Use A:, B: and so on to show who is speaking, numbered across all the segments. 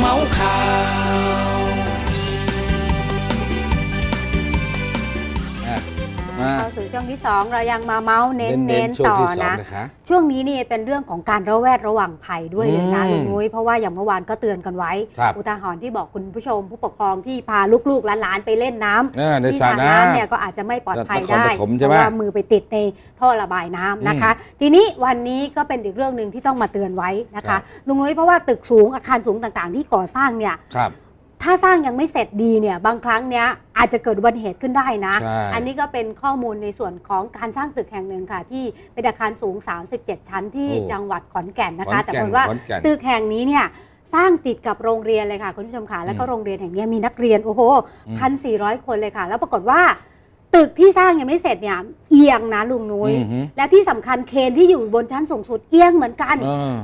A: เม
B: ช่วงที่ 2 เรายังมาเมาส์เน้น
C: เน้
B: เน้
C: น
B: น
C: ๆช่วง
B: ต่อ
C: ที่สอง
B: นะ
C: นะคะ
B: ช่วงนี้นี่เป็นเรื่องของการระแวดระวังภัยด้วยเลยนะ
C: อืม
B: ลุงนุ้ยเพราะว่าอย่างเมื่อวานก็เตือนกันไว้
C: ครับ
B: อุทาหรณ์ที่บอกคุณผู้ชม ผู้ปกครองที่พาลูกๆหลานๆไปเล่นน้ำ
C: อ่าใน
B: ที่
C: สระ
B: สระ
C: น้
B: น้ำเนี่ยก็อาจจะไม่ปลอดภัย
C: นคร
B: ได้
C: ปฐม
B: เพ
C: ใช่ไหม
B: ราะว่ามือไปติดในท่อระบายน้ำนะคะ ทีนี้วันนี้ก็เป็นอีกเรื่องหนึ่งที่ต้องมาเตือนไว้นะ
C: ครั
B: คะ
C: บ
B: ลุงนุ้ยเพราะว่าตึกสูงอาคารสูงต่างๆ ที่ก่อสร้างเนี่ยำ
C: ครับ
B: ถ้าสร้างยังไม่เสร็จดีเนี่ยบางครั้งเนี้ยอาจจะเกิดอุบัติเหตุขึ้นได้นะ
C: ใช่
B: อันนี้ก็เป็นข้อมูลในส่วนของการสร้างตึกแห่งหนึ่งค่ะ ที่เป็นอาคารสูง 37 ชั้นที่
C: โอ้
B: จังหวัดขอนแก่นนะ
C: ขอ
B: คะ
C: น
B: แต่
C: แก่
B: ผ
C: น
B: ลว่า
C: ขอนแก่น
B: ตึกแห่งนี้เนี่ยสร้างติดกับโรงเรียนเลยค่ะคุณผู้ชมค่ะแล้วก็
C: อืม
B: โรงเรียนแห่งเนี้ยมีนักเรียนโอ้โห
C: อืม
B: พันสี่ร้อยคนเลยค่ะ แล้วปรากฏว่า ตึกที่สร้างยังไม่เสร็จเนี่ยเอียงนะลุงนุ้ย
C: อือหือ
B: และที่สำคัญเคนที่อยู่บนชั้นสูงสุดเอียงเหมือนกัน
C: เออ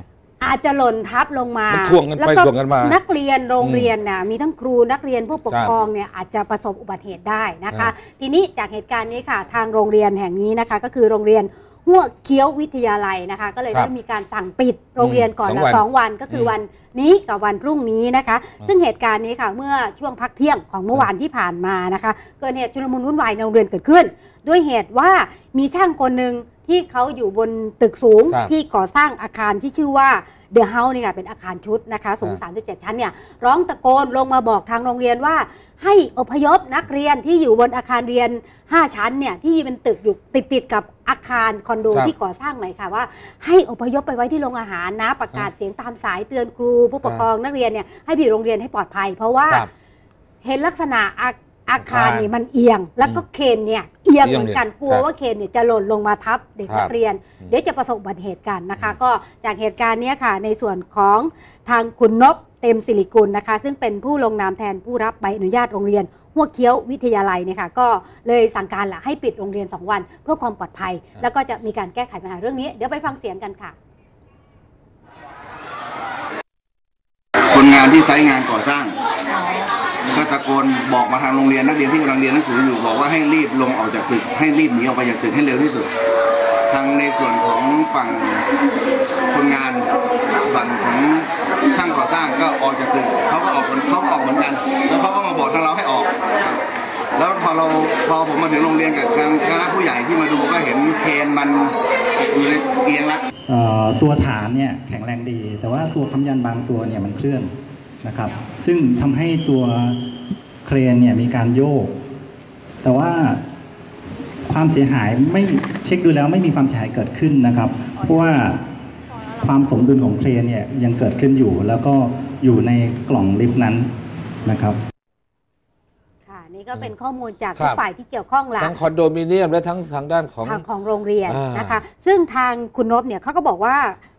B: อาจจะหล่นทับลงมา
C: มันถ่วงกันไป
B: แล้ว
C: ถ่วงกันมา
B: นักเรียนโรงเรียนน่ะมีทั้งครูนักเรียนผู้ปก
C: ครับ
B: ครองเนี่ยอาจจะประสบอุบัติเหตุได้นะ
C: ครั
B: คะ
C: บ
B: ทีนี้จากเหตุการณ์นี้ค่ะ ทางโรงเรียนแห่งนี้นะคะ ก็คือโรงเรียนหัวเคี้ยววิทยาลัยนะคะ ก็เลย
C: ครับ
B: ได้มีการสั่งปิดโรงเรียนก่อน
C: สอง
B: ละ
C: วัน
B: สองวันก็คืออ
C: ม
B: วันนี้กับวันพรุ่งนี้นะคะ
C: อืม
B: ซึ่งเหตุการณ์นี้ค่ะเมื่อช่วงพักเที่ยงของเมื่อวานที่ผ่านมานะคะ เกิดเหตุชุลมุนวุ่นวายในโรงเรียนเกิดขึ้น ด้วยเหตุว่ามีช่างคนหนึ่ง ที่เขาอยู่บนตึกสูง
C: ครับ
B: ที่ก่อสร้างอาคารที่ชื่อว่าเดอะเฮาส์นี่ค่ะเป็นอาคารชุดนะคะสูง
C: ครับ
B: 37 ชั้นเนี่ยร้องตะโกนลงมาบอกทางโรงเรียนว่า ให้อพยพนักเรียนที่อยู่บนอาคารเรียน 5 ชั้นเนี่ยที่เป็นตึกอยู่ติดติดๆกับอาคารคอนโด
C: ครับ
B: ที่ก่อสร้างใหม่ค่ะว่าให้อพยพไปไว้ที่โรงอาหารนะประกาศเสียงตามสายเตือนครู ผู้ปกครองนักเรียนเนี่ยให้ไปอยู่โรงเรียนให้ปลอดภัย เพราะว่า
C: ครับ
B: เห็นลักษณะอา อาคาร
C: อาคาร
B: นี่มันเอียง แล้วก็เคนเนี่ยเอียง
C: เอียง
B: เหมือนกัน
C: เนี่ย
B: กลัว
C: ครับ
B: ว่าเคนเนี่ยจะหล่นลงมาทับเด็ก
C: ครับ
B: นักเรียน
C: อืม
B: เดี๋ยวจะประสบอุบัติเหตุกันนะคะ ก็จากเหตุการณ์เนี้ยค่ะ ในส่วนของทางคุณนบเต็มสิริกุลนะคะ ซึ่งเป็นผู้ลงนามแทนผู้รับใบอนุญาตโรงเรียนหัวเคี้ยววิทยาลัยเนี่ยค่ะก็เลยสั่งการแหละให้ปิดโรงเรียน 2 วัน เพื่อความปลอดภัย แล้วก็จะมีการแก้ไขปัญหาเรื่องนี้ เดี๋ยวไปฟังเสียงกันค่ะ
D: คนงานที่ไซต์งานก่อสร้าง ก็ตะโกนบอกมาทางโรงเรียนนักเรียนที่กำลังเรียนหนังสืออยู่บอกว่าให้รีบลงออกจากตึก ให้รีบหนีออกไปจากตึกให้เร็วที่สุด ทางในส่วนของฝั่งคนงานฝั่งของช่างก่อสร้างก็ออกจากตึกเขาก็ออกเขาก็ออกเหมือนกัน แล้วเขาก็มาบอกทางเราให้ออกแล้วพอเราพอผมมาถึงโรงเรียนกับคณะผู้ใหญ่ที่มาดูก็เห็นเคนมันอยู่ในเอียงละ
E: ตัวฐานเนี่ยแข็งแรงดี แต่ว่าตัวคำยันบางตัวเนี่ยมันเคลื่อน นะครับ ซึ่งทำให้ตัวเครนเนี่ยมีการโยก แต่ว่าความเสียหายไม่เช็คดูแล้วไม่มีความเสียหายเกิดขึ้นนะครับ เพราะว่าความสมดุลของเครนเนี่ยยังเกิดขึ้นอยู่ แล้วก็อยู่ในกล่องลิฟต์นั้นนะครับ
B: ค่ะนี่ก็เป็นข้อมูลจาก
C: ครั
B: ทุ
C: บ
B: กฝ่ายที่เกี่ยวข้องหละ
C: ทั้งคอนโดมิเนียมและทั้งทางด้านของ
B: ทางของโรงเรียน
C: อ่าน
B: นะคะ ซึ่งทางคุณนบเนี่ยเขาก็บอกว่า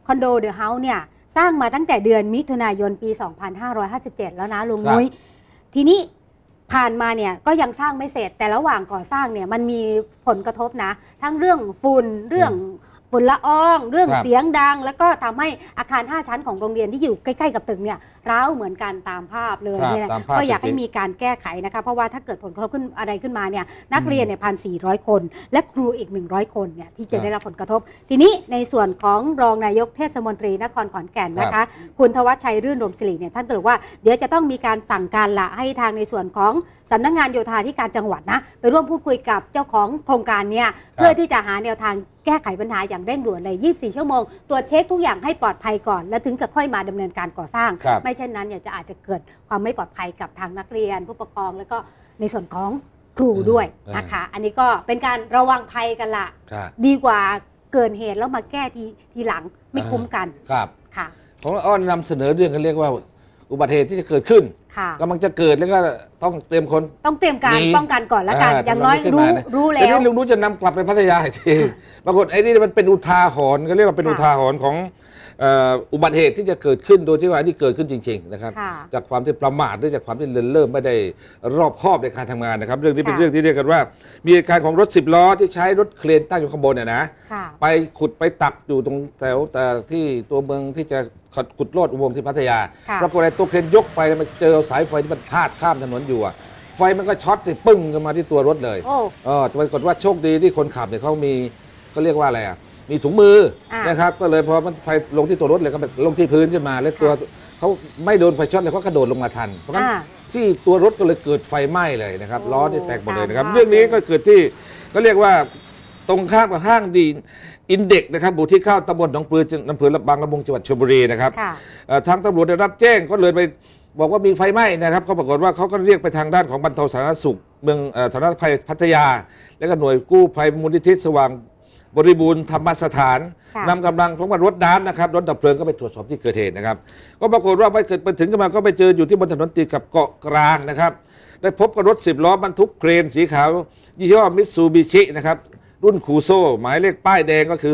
B: คอนโดเดอะเฮาส์เนี่ย สร้างมาตั้งแต่เดือนมิถุนายนปี 2557 แล้วนะลุง
C: ครับ
B: นุ้ย ทีนี้ผ่านมาเนี่ยก็ยังสร้างไม่เสร็จแต่ระหว่างก่อสร้างเนี่ยมันมีผลกระทบนะ ทั้งเรื่องฝุ่นเรื่อง ฝุ่นละออง เรื่อง
C: ครับ
B: เสียงดัง แล้วก็ทำให้อาคาร 5 ชั้นของโรงเรียนที่อยู่ใกล้ๆกับตึกเนี่ยร้าวเหมือนกันตามภาพเลย
C: ครับ
B: เนี่ยนะ
C: ตามภาพ
B: ก็อยากให้
C: ที่
B: มีการแก้ไขนะคะเพราะว่าถ้าเกิดผลกระทบขึ้นอะไรขึ้นมาเนี่ยนักเรียนเนี่ยพันสี่ร้อยคน และครูอีก 100 คนเนี่ยที่จะได้รับผลกระทบ ทีนี้ในส่วนของรองนายกเทศมนตรีนครขอนแก่นนะคะ คุณทวัชชัยรื่นรมศิริเนี่ยท่านก็บอกว่าเดี๋ยวจะต้องมีการสั่งการละให้ทางในส่วนของ สำนักงานโยธาธิการจังหวัดนะ ไปร่วมพูดคุยกับเจ้าของโครงการเนี่ยเพื่อที่จะหาแนวทางแก้ไขปัญหาอย่างเร่งด่วนเลย 24 ชั่วโมง ตรวจเช็คทุกอย่างให้ปลอดภัยก่อน แล้วถึงจะค่อยมาดำเนินการก่อสร้าง
C: ครับ
B: ไม่เช่นนั้นเนี่ยจะอาจจะเกิดความไม่ปลอดภัยกับทางนักเรียน ผู้ปกครอง แล้วก็ในส่วนของครูด้วยนะคะ อันนี้ก็เป็นการระวังภัยกันละ
C: ครับ
B: ดีกว่าเกิดเหตุแล้วมาแก้ทีทีหลังไม่คุ้มกัน
C: ครับ
B: ค่ะ
C: ของเราอ้อนนำเสนอเรื่องกันเรียกว่าอุบัติเหตุที่จะเกิดขึ้น
B: ค่ะ
C: กำลังจะเกิดแล้วก็ต้องเตรียมคน
B: ต้องเตรียมการ
C: หนี
B: ป้องกันก่อนแล้วกัน
C: อ่า
B: อย่างน้อย
C: ทำไมไม่ขึ้น
B: รู้
C: มานะ
B: รู้
C: แต่
B: แล้ว
C: นี่ลุงรู้จะนำกลับไปพัทยาอีกที ปรากฏไอ้นี่มันเป็นอุทาหรณ์ก็เรียกว่าเป็น
B: ค่ะ
C: อุทาหรณ์ของเอ่ออุบัติเหตุที่จะเกิดขึ้นโดยที่ว่าอันนี่เกิดขึ้นจริง ๆ นะครับ
B: ค่ะ
C: จากความที่ประมาทหรือจากความที่เลินเล่อไม่ได้รอบคอบในการทำงานนะครับ เรื่องนี้เป็น
B: ค่ะ
C: เรื่องที่เรียกกันว่า มีเหตุการณ์ของรถสิบล้อที่ใช้รถเครนตั้งอยู่ข้างบนเนี่ยนะ
B: ค่ะ
C: ไปขุดไปตักอยู่ตรงแถวแต่ที่ตัวเมืองที่จะขุดโลดอุโมงค์ที่พัทยา
B: ค่ะ
C: ปรากฏไอ้ตัวเครนยกไปแล้วมันเจอสายไฟที่มันพาดข้ามถนนอยู่อะไฟมันก็ช็อตติปึ้งกันมาที่ตัวรถเลย
B: โอ้
C: เออแต่ปรากฏว่าโชคดีที่คนขับเนี่ยเขามีเขาเรียกว่าอะไรอะมีถุงมือ
B: อ่าน
C: นะครับ ก็เลยพอมันไฟลงที่ตัวรถเลยก็แบบลงที่พื้นขึ้นมา แล้วตัวเขเขาไม่โดนไฟช็อตเลยเขากระโดดลงมาทันเพราะฉะนั้น
B: อ่า
C: ที่ตัวรถก็เลยเกิดไฟไหม้เลยนะครับ
B: โอ้
C: ล้อนี่แตกหมดเลยนะครับ
B: ตามภาพ
C: เรื่องนี้ก็เกิดที่ก็เรียกว่าตรงข้ามกับห้างดีอินเด็กนะครับบูที่เข้าตำบลหนองปลือจังอำเภอบางละมุงจังหวัดชลบุรีนะครับ
B: ค่ะ
C: เอ่อทางตำรวจได้รับแจ้งก็เลยไป บอกว่ามีไฟไหม้นะครับเขาปรากฏว่าเขาก็เรียกไปทางด้านของบรรเทาสาธารณสุข เมืองเอ่อสาธารณภัยพัทยา และก็หน่วยกู้ภัยมูลนิธิสว่างบริบูรณ์ธรรมสถาน
B: ค่ะ
C: นำกำลังพร้อมกับรถน้ำนะครับรถดับเพลิงก็ไปตรวจสอบที่เกิดเหตุนะครับ ก็ปรากฏว่าไปเกิดไปถึงกันมาก็ไปเจออยู่ที่บนถนนติดกับเกาะกลางนะครับ ได้พบกับรถ10ล้อบรรทุกเครนสีขาวยี่ห้อมิตซูบิชินะครับรุ่นคูโซหมายเลขป้ายแดงก็คือ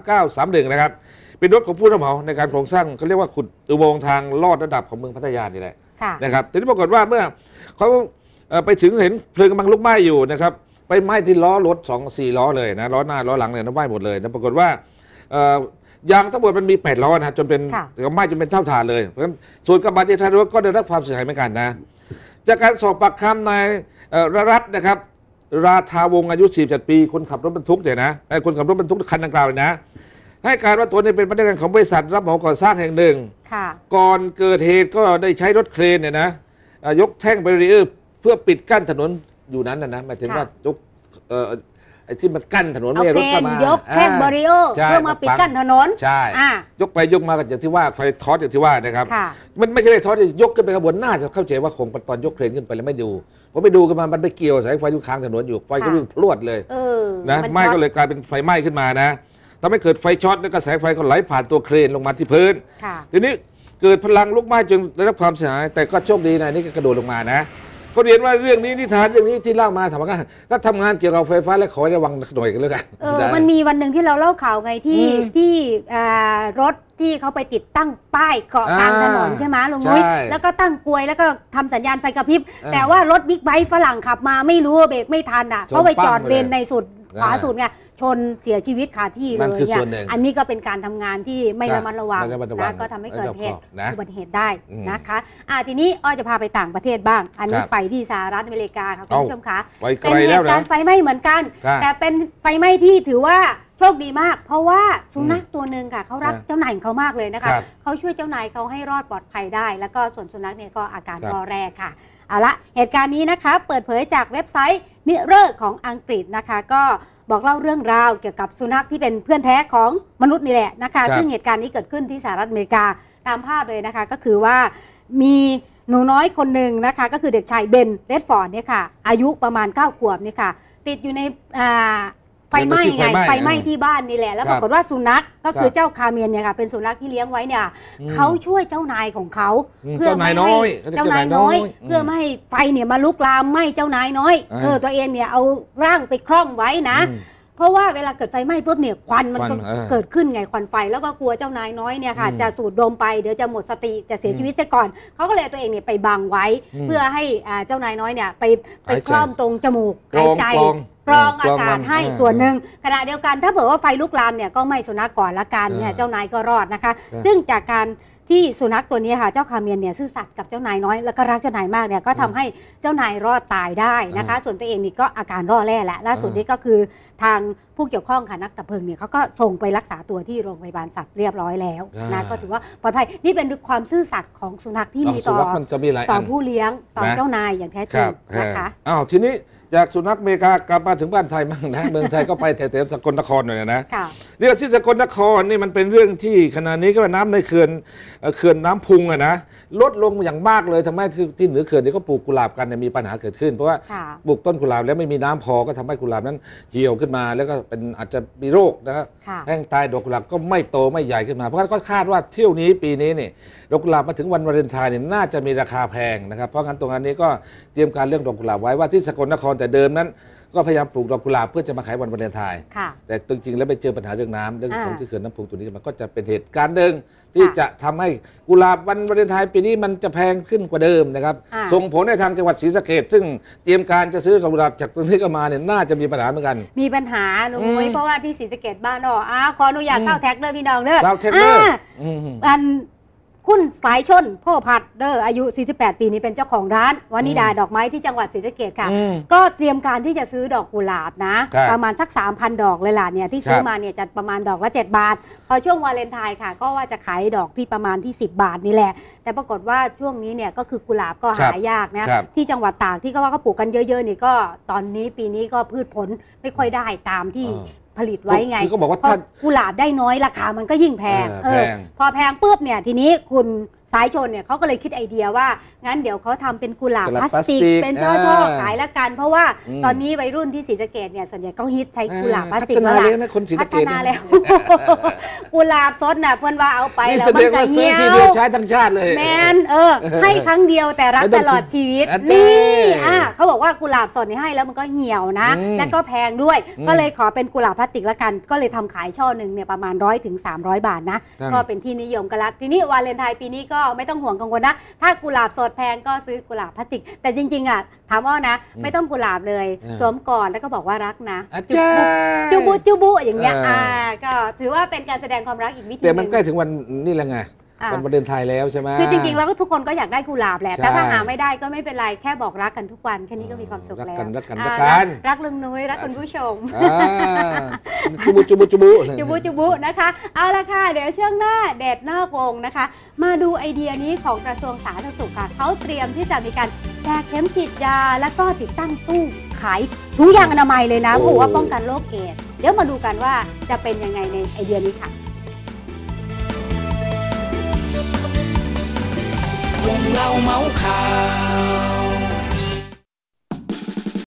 C: 23931 นะครับ เป็นรถของผู้รับเหมาในการโครงสร้างเขาเรียกว่าขุดอุโมงค์ทางลอดระดับของเมืองพัทยานี่แหละ
B: ค่ะ
C: นะครับทีนี้ปรากฏว่าเมื่อเขาเอ่อไปถึงเห็นเพลิงกำลังลุกไหม้อยู่นะครับไปไหม้ที่ล้อรถสองสี่ล้อเลยนะล้อหน้าล้อหลังเนี่ยนะไหม้หมดเลยนะปรากฏว่าเอ่อยางทั้งหมดมันมีแปดล้อนะจนเป็น
B: ค่ะ
C: ก็ไหม้จนเป็นเท่าฐานเลยเพราะฉะนั้นส่วนกระบะที่ท้ายรถก็ได้รับความเสียหายเหมือนกันนะ จากการสอบปากคำนายเอ่อระรัตน์นะครับ ราธาวงศ์อายุ47ปี คนขับรถบรรทุกเนี่ยนะไอ้คนขับรถบรรทุกคันดังกล่าวเนี่ยนะ ให้การว่าตัวนี้เป็นพนักงานของบริษัทรับเหมาก่อสร้างแห่งหนึ่ง
B: ค่ะ
C: ก่อนเกิดเหตุก็ได้ใช้รถเครนเนี่ยนะเอ่อยกแท่งแบรีเออร์เพื่อปิดกั้นถนนอยู่นั้นนะนะหมายถึง
B: ค่ะ
C: ว่ายกเอ่อไอ้ที่มันกั้นถนน
B: เอา
C: ไม่ให้
B: เค
C: ร
B: ร
C: ถเข้านมาย
B: กแท่งบาริโอ
C: ใช่
B: เพื่อมาปิดกั้นถนน
C: ใช่
B: อ่า
C: ยกไปยกมาก็อย่างที่ว่าไฟทอสอย่างที่ว่านะครับ
B: ค่ะ
C: มันไม่ใช่ทอสที่ยกขึ้นไปขางบวนน่าจะเข้าใจว่าคงตอนยกเครนขึ้นไปแล้วไม่ดูผมไปดูกันมามันไปเกี่ยวสายไฟอยู่ข้างถนนอยู่ไฟก็
B: ค่ะ
C: วิ่งพรวดเลย
B: เออ
C: นะ
B: น
C: ไหม้
B: ช็อต
C: ก็เลยกลายเป็นไฟไหม้ขึ้นมานะ ทำให้เกิดไฟช็อตแล้วก็แสงไฟก็ไหลผ่านตัวเครนลงมาที่พื้น
B: ค่ะ
C: ทีนี้เกิดพลังลุกไหม้จนได้รับความเสียหายแต่ก็โชคดีนะนี่ก็กระโดดลงมานะเขาเรียนว่าเรื่องนี้นิทานเรื่องนี้ที่เล่ามาถามว่าถ้าทำงานเกี่ยวกับไฟฟ้าและขอให้ระวังหน่อยกันแล้วกัน
B: เออ
C: ได้
B: มันมีวันหนึ่งที่เราเล่าข่าวไงที่
C: อืม
B: ที่อ่ารถที่เขาไปติดตั้งป้ายเกาะกลาง
C: อ่า
B: ถนนใช่ไหมลุงนุ้ย
C: ใช่
B: แล้วก็ตั้งกลวยแล้วก็ทำสัญญาณไฟกระพริบ
C: อ่า
B: แต่ว่ารถบิ๊กไบค์ฝรั่งขับมาไม่รู้ว่าเบรกไม่ทันอะ
C: ชน
B: เขาไปจอด
C: ปั้งไปเลย
B: เลนในสุด ขวา
C: อ่า
B: สุดไงชนเสียชีวิตคาที่เล
C: นั่น
B: ย
C: คือ
B: เนี่
C: ส่
B: ย
C: วนหนึ่ง
B: อันนี้ก็เป็นการทำงานที่ไม่
C: ครับ
B: ระมัดระวัง
C: ไม่ระมัดระวัง
B: นะก็ทำให้เกิดเหตุ
C: นะ
B: อุบัติเหตุได้
C: อืม
B: นะคะอ่าทีนี้อ้อจะพาไปต่างประเทศบ้าง อันนี้
C: ครับ
B: ไปที่สหรัฐอเมริกาค่ะคุณ
C: เอ้า
B: ผู้ชมคะ
C: ไปไก
B: เป็น
C: ล
B: เห
C: แล้ว
B: ตุ
C: นะ
B: การณ์ไฟไหม้เหมือนกัน
C: ครับ
B: แต่เป็นไฟไหม้ที่ถือว่าโชคดีมาก เพราะว่าสุนัขตัวหนึ่งค่ะเขารัก
C: ครับ
B: เจ้านายของเขามากเลยนะคะ
C: ครับ
B: เขาช่วยเจ้านายเขาให้รอดปลอดภัยได้ แล้วก็ส่วนสุนัขเนี่ยก็อาการ
C: ครับ
B: รอแรกค่ะ เอาละเหตุการณ์นี้นะคะเปิดเผยจากเว็บไซต์มิเรอร์ของอังกฤษนะคะ ก็บอกเล่าเรื่องราวเกี่ยวกับสุนัขที่เป็นเพื่อนแท้ของมนุษย์นี่แหละนะคะ
C: ครับ
B: ซึ่งเหตุการณ์นี้เกิดขึ้นที่สหรัฐอเมริกาตามภาพเลยนะคะ ก็คือว่ามีหนูน้อยคนหนึ่งนะคะ ก็คือเด็กชายเบนเรดฟอร์ดเนี่ยค่ะอายุประมาณ 9 ขวบเนี่ยค่ะ ติดอยู่ในอ่า ไฟไหม้ไง
C: ไฟไหม้
B: ไฟไหม้ที่บ้านนี่แหละ แล้ว
C: ค
B: ป
C: รับ
B: รากฏว่าสุนัขก็คื
C: ครั
B: อบเจ้าคาเมียนเนี่ยค่ะเป็นสุนัขที่เลี้ยงไว้เนี่ย
C: อืม
B: เขาช่วยเจ้านายของเขา
C: อืม
B: เพื่อไม่
C: เจ้านายน้
B: ให้
C: อยเขาเรียก
B: เจ้านายน้อย
C: เจ้านายน้อย
B: เพื่อไม่ให้ไฟเนี่ยมาลุกลามไหม้เจ้านายน้อย
C: อ่า
B: เออตัวเองเนี่ยเอาร่างไปคล่อมไว้นะ
C: อืม
B: เพราะว่าเวลาเกิดไฟไหม้ปุ๊บเนี่ยควันมัน
C: ควัน
B: ก็
C: เออ
B: เกิดขึ้นไงควันไฟแล้วก็กลัวเจ้านายน้อยเนี่ยค่ะ
C: อืม
B: จะสูดดมไปเดี๋ยวจะหมดสติจะเสีย
C: อืม
B: ชีวิตซะก่อนเขาก็เลยเอาตัวเองเนี่ยไปบังไว้
C: อืม
B: เพื่อให้อ่าเจ้านายน้อยเนี่ยไปไป
C: หายใจ
B: คล่อมตรงจมูก
C: กรอง
B: หายใจ
C: กรอง
B: กรอง
C: กร
B: อา
C: อง
B: กาศ
C: มัน
B: ให้
C: อ่า
B: ส่วนหนึ่งขณะเดียวกันถ้าเผื่อว่าไฟลุกลามเนี่ยก็ไม่สุนัขก่อนละกันเนี่ย
C: อ่า
B: เจ้านายก็รอดนะคะ
C: ครับ
B: ซึ่งจากการ ที่สุนัขตัวนี้ค่ะเจ้าคาเมียนเนี่ยซื่อสัตย์กับเจ้านายน้อยแล้วก็รักเจ้านายมากเนี่ยก็ทำให้เจ้านายรอดตายได้นะคะ ส่วนตัวเองนี่ก็อาการรอดแร่แหละล่าสุด
C: อ่า
B: นี้ก็คือทางผู้เกี่ยวข้องค่ะนักดับเพลิงเนี่ยเขาก็ส่งไปรักษาตัวที่โรงพยาบาลสัตว์เรียบร้อยแล้วนะก็ถือว่าปลอดภัยนี่เป็นความซื่อสัตย์ของสุนัขที่มี
C: เอาสุ
B: ต่อ
C: นัขมันจะมีหลาย
B: ต่
C: อั
B: อนผู้เลี้ยงต่อ
C: นะ
B: เจ้านายอย่างแท้จ
C: ค
B: ริ
C: รั
B: ง
C: บ
B: นะคะ
C: อ้าวทีนี้จากสุนัขอเมริกากลับมาถึงบ้านไทยมั่งนะเมืองไทยก็ไปแถวๆสกลนครหน่อยนะ
B: ค่ะ
C: เรื่องที่สกลนครนี่มันเป็นเรื่องที่ขณะนี้ก็ว่าน้ำในเขื่อนเอ่อเขื่อนน้ำพุงอะนะลดลงอย่างมากเลยทำให้ที่ที่เหนือเขื่อนนี่ก็ปลูกกุหลาบกันเนี่ยมีปัญหาเกิดขึ้น เพราะว่า
B: ค่ะ
C: ปลูกต้นกุหลาบแล้วไม่มีน้ำพอก็ทำให้กุหลาบนั้นเหี่ยวขึ้นมา แล้วก็เป็นอาจจะมีโรคนะครับ
B: ค่ะ
C: แห้งตายดอกกุหลาบก็ไม่โตไม่ใหญ่ขึ้นมา เพราะฉะนั้นก็คาดว่าเที่ยวนี้ปีนี้เนี่ยดอกกุหลาบมาถึงวันวาเลนไทน์เนี่ยน่าจะมีราคาแพงนะครับเพราะงั้นตรงนั้นนี้ก็เตรียมการเรื่องดอกกุหลาบไว้ว่าที่สกลนครแต่เดิมนั้น ก็พยายามปลูกดอกกุหลาบเพื่อจะมาขายวันวาเลนไทน์
B: ค่ะ
C: แต่จริงๆแล้วไปเจอปัญหาเรื่องน้ำเรื่องของ
B: อ่า
C: ที่เขื่อนน้ำพุงตัวนี้มันก็จะเป็นเหตุการณ์หนึ่งที่
B: ค่ะ
C: จะทำให้กุหลาบวันวาเลนไทน์ปีนี้มันจะแพงขึ้นกว่าเดิมนะครับ
B: อ่า
C: ส่งผลในทางจังหวัดศรีสะเกดซึ่งเตรียมการจะซื้อดอกกุหลาบจากตรงนี้ก็มาเนี่ยน่าจะมีปัญหาเหมือนกัน
B: มีปัญหาหนูมุ้ย
C: อืม
B: เพราะว่าที่ศรีสะเกดบ้านอ๋ออ้าวขออนุญาตเศร้าแท็กเด้อพี่น้องเด้อ
C: ซาวเทคเนอร์
B: อ่าอัน คุณสายชนพ่อพัดเดอร์อายุ 48 ปีนี้เป็นเจ้าของร้านวานิดาดอกไม้ที่จังหวัดศรีสะเกษค่ะ
C: อืม
B: ก็เตรียมการที่จะซื้อดอกกุหลาบนะ
C: ครับ
B: ประมาณสัก 3,000 ดอกเลยล่ะเนี่ยที่ซื้อ
C: ครับ
B: มาเนี่ยจะประมาณดอกละ 7 บาท พอช่วงวาเลนไทน์ค่ะ ก็ว่าจะขายดอกที่ประมาณที่ 10 บาทนี่แหละ แต่ปรากฏว่าช่วงนี้เนี่ยก็คือกุหลาบก็
C: ครับ
B: หายากนะ ครับ ที่จังหวัดตากที่เขาว่าเขาปลูกกันเยอะๆนี่ก็ตอนนี้ปีนี้ก็พืชผลไม่ค่อยได้ตามที่
C: เออ
B: ผลิตไว้ไง
C: คือเขาบอกว่า
B: เพราะ
C: ถ้า
B: กุหลาบได้น้อยราคามันก็ยิ่งแพง
C: เออแพง
B: พอแพงปุ๊บเนี่ยทีนี้คุณ สายชนเนี่ยเขาก็เลยคิดไอเดียว่า งั้นเดี๋ยวเขาทำเป็นกุหลาบ
C: กุหลาบ
B: พลาสติก
C: พลาสติก
B: เป็นช่อ
C: อ่า
B: ๆขายละกัน เพราะว่า
C: อืม
B: ตอนนี้วัยรุ่นที่ศรีสะเกดเนี่ยส่วนใหญ่ก็ฮิตใช้กุหลาบพลาสติก
C: พัฒนา
B: แล้ว
C: เลย
B: ล่ะ
C: นะคนศรี
B: พั
C: สะ
B: ฒ
C: เกษ
B: นา
C: เย
B: แล้วกุหลาบสดน่ะเพื่อนว่าเอาไป
C: นี่
B: แล้ว
C: แส
B: มั
C: ด
B: น
C: ง
B: จะ
C: ว่าซื้อ
B: เหี่ย
C: ทีเดียว
B: ว
C: ใช้ทั้งชาติเลย
B: แมนเออ ให้ครั้งเดียวแต่รัก
C: ไม่ต้
B: ต
C: อง
B: ลอดชีวิต
C: อาจารย์
B: นี่อะเขาบอกว่ากุหลาบสดนี่ให้แล้วมันก็เหี่ยวนะ
C: อืม
B: แล้วก็แพงด้วย
C: อืม
B: ก็เลยขอเป็นกุหลาบพลาสติกละกัน ก็เลยทำขายช่อหนึ่งเนี่ยประมาณร้อยถึงสามร้อยบาทนะ
C: นั่น
B: ก็เป็นที่นิยมกันละทีนี้วาเลนไทน์ปีนี้ก็ไม่ต้องห่วงกังวลนะ ถ้ากุหลาบสดแพงก็ซื้อกุหลาบพลาสติก แต่จริงๆอะถามอ้อนะ
C: อืม
B: ไม่ต้องกุหลาบเลย
C: อ่า
B: สวมก่อนแล้วก็บอกว่ารักนะ
C: อา
B: จุ
C: จาร
B: จุ
C: ย์
B: บุจุบุอย่างเงี้ย
C: อ่า
B: อ่าก็ถือว่าเป็นการแสดงความรักอีกวิธีห
C: แต่มัน
B: นึ่ง
C: ใกล้ถึงวันนี่แล้วไง
B: อ่า
C: วันวาเลนไทน์แล้วใช่ไหม
B: คือจริงๆ แล้วก็ทุกคนก็อยากได้กุหลาบแหละ
C: ใช่
B: แต่ถ้าหาไม่ได้ก็ไม่เป็นไร แค่บอกรักกันทุกวัน แค่นี้ก็มีความสุข
C: รัก
B: แล้ว
C: กันรักกัน
B: อ่า
C: รักกัน
B: รักลุงนุ้ยรักคุณผู้ชม
C: อ่าจุบุจุบุจุบุ
B: จุบุจุบุนะคะ เอาละค่ะ เดี๋ยวช่วงหน้าเด็ดนอกวงนะคะ มาดูไอเดียนี้ของกระทรวงสาธารณสุขค่ะเขาเตรียมที่จะมีการแจกเข็มฉีดยา แล้วก็ติดตั้งตู้ขายถุงยางอนามัยเลยนะ
C: โอ้
B: เพราะว่าป้องกันโรคเอดส์เดี๋ยวมาดูกันว่าจะเป็นยังไงในไอเดียนี้ค่ะ
A: ว